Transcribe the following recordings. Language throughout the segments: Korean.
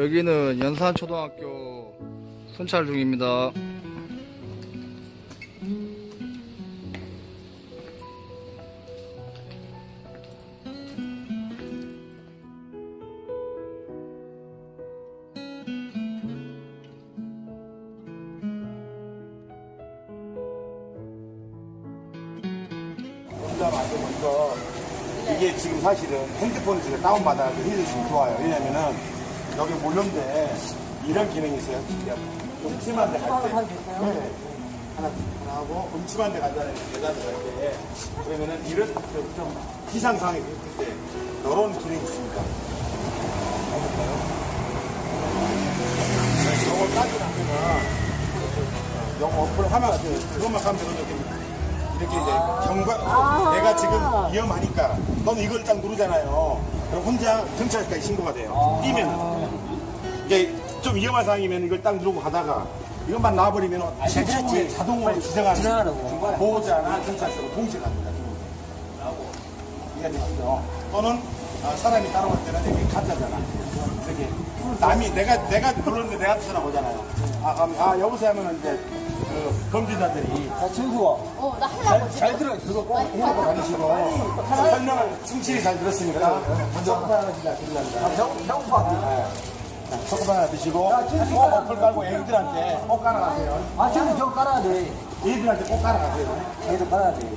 여기는 연산초등학교 순찰 중입니다. 만든 이거 이게 지금 사실은 핸드폰에서 다운받아서 해주시면 좋아요. 왜냐면은 여기 몰렸는데 이런 기능이 있어요. 음침한 데 갈 때. 네. 하나, 하나 하고 음침한 데 간다는 여자들 갈 때. 그러면은 이런 좀, 좀 비상 상황이 있을 때 이런 기능이 있습니다. 해볼까요? 요걸 따지면 요거 어플 하면 그것만 가면 되거든요. 이렇게 이제 경과 내가 지금 위험하니까 너는 이걸 딱 누르잖아요. 그럼 혼자 경찰까지 신고가 돼요. 뛰면은 이게 좀 위험한 상황이면 이걸 딱 누르고 가다가 이것만 놔버리면 실제 자동으로 지정하는 보호자나 경찰서로 동시에 갑니다. 이해되시죠? 또는 아, 사람이 따라올 때는 이게 가짜잖아. 이렇게 남이 내가 내가 눌렀는데 내가 전화 오잖아요. 아, 그럼, 아 여보세요 하면 이제 그 검진자들이 어, 나 하려고. 잘 들어. 그거 꼭 해놓고 다니시고. 설명을 충실히 잘 들었으니까. 초코바 하나 드리랍니다. 자, 초 코바 하나 드시고. 꼭 어플 깔고 애기들한테 꼭 깔아가세요. 아, 저는 저 깔아야 돼. 애기들한테 꼭 깔아가세요. 저도 깔아야 돼.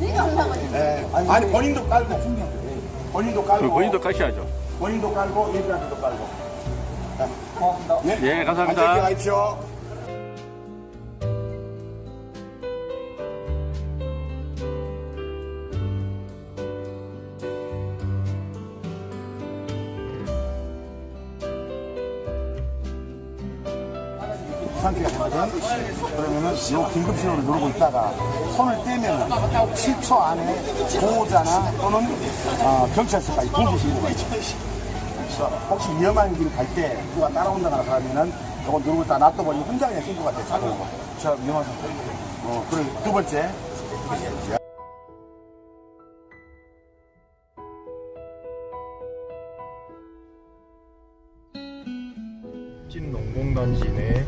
내가 하려고. 네. 아니, 본인도 깔고. 본인도 깔고. 본인도 가셔야죠. 본인도 깔고, 애기들한테도 깔고. 고맙습니다. 네. 예, 감사합니다. 안전히 가십시오. 상태가 되거든. 그러면은 요 긴급 신호를 누르고 있다가 손을 떼면은 7초 안에 보호자나 또는 어, 경찰서까지 공개 신고가 있죠. 혹시 위험한 길 갈 때 누가 따라온다거나 그러면은 이거 누르고 있다 놔둬버리면 혼자 그냥 신고가 돼. 자동으로. 저 위험한 상태. 어, 그리고 두 번째. 찐 농공단지 내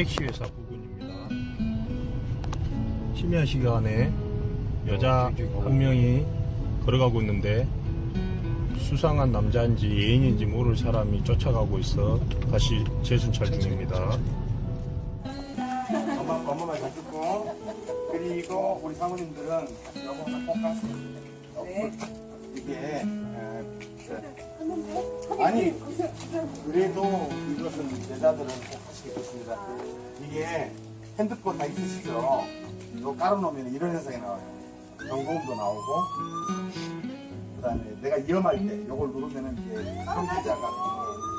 택시회사 부근입니다. 심야 시간에 여자 한 명이 걸어가고 있는데 수상한 남자인지 애인인지 모를 사람이 쫓아가고 있어 다시 재순찰 중입니다. 엄마, 엄마만 잘 듣고 그리고 우리 사모님들은 요거는 꼭 가세요. 네. 이게 아니 그래도 이것은 여자들은 꼭 하시게 좋습니다. 이게 핸드폰 다 있으시죠? 이거 깔아놓으면 이런 현상이 나와요. 경고음도 나오고 그다음에 내가 위험할 때 이걸 누르면은 이제 컴퓨터가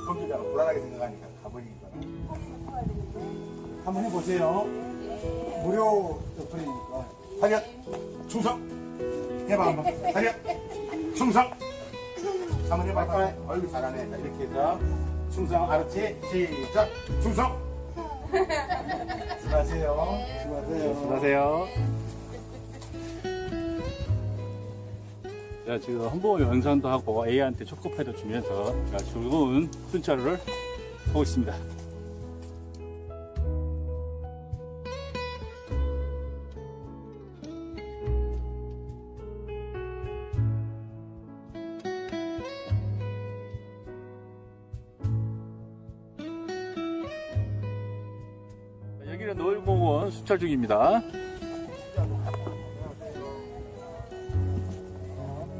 컴퓨터가 불안하게 생각하니까 가버리니까. 한번 해보세요. 무료 어플이니까. 사격, 충성! 해봐, 한번. 사격, 충성! 한번 빨리. 얼굴 잘하네. 자, 이렇게 해서. 충성, 알았지? 시작! 충성! 수고하세요. 수고하세요. 안녕하세요. 자, 지금 한보 연산도 하고 A한테 초코파이도 주면서 자, 즐거운 순찰을 하고 있습니다. 자, 여기는 노을공원 순찰 중입니다.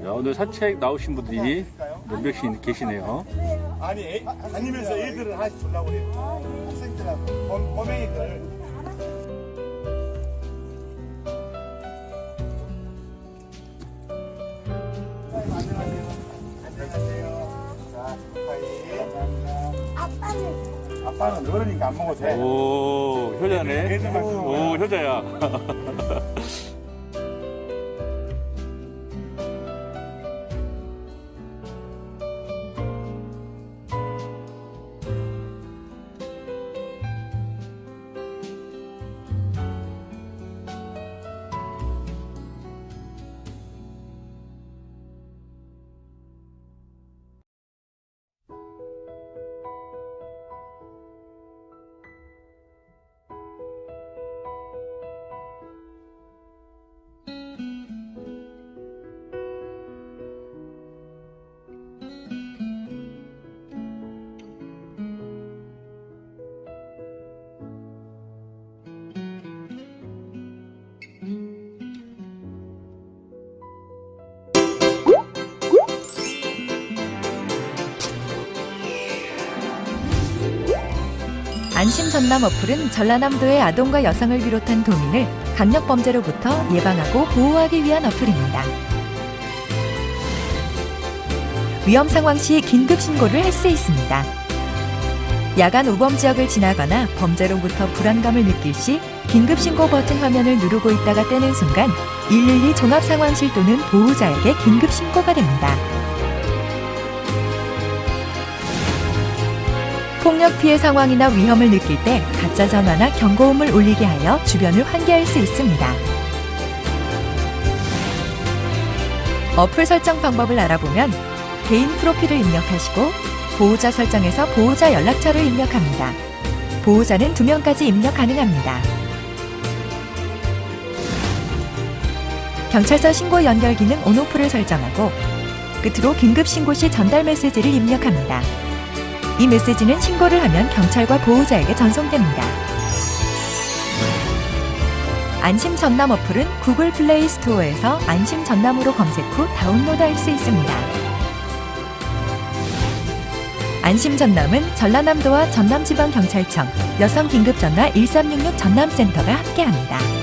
자, 오늘 산책 나오신 분들이 몇 명씩 계시네요. 아니, 애, 다니면서 애들을 하나씩 주려고 그래요. 학생들하고, 봄- 봄행이들. 아빠는 어르니까 안 먹어도 돼. 오, 효자네. 애들만 쓰는 거야. 오, 효자야. 안심 전남 어플은 전라남도의 아동과 여성을 비롯한 도민을 강력 범죄로부터 예방하고 보호하기 위한 어플입니다. 위험 상황 시 긴급 신고를 할 수 있습니다. 야간 우범 지역을 지나거나 범죄로부터 불안감을 느낄 시 긴급 신고 버튼 화면을 누르고 있다가 떼는 순간 112 종합 상황실 또는 보호자에게 긴급 신고가 됩니다. 폭력 피해 상황이나 위험을 느낄 때 가짜 전화나 경고음을 울리게 하여 주변을 환기할 수 있습니다. 어플 설정 방법을 알아보면 개인 프로필을 입력하시고 보호자 설정에서 보호자 연락처를 입력합니다. 보호자는 두 명까지 입력 가능합니다. 경찰서 신고 연결 기능 온오프를 설정하고 끝으로 긴급 신고 시 전달 메시지를 입력합니다. 이 메시지는 신고를 하면 경찰과 보호자에게 전송됩니다. 안심 전남 어플은 구글 플레이 스토어에서 안심 전남으로 검색 후 다운로드할 수 있습니다. 안심 전남은 전라남도와 전남지방경찰청 여성긴급전화 1366 전남센터가 함께합니다.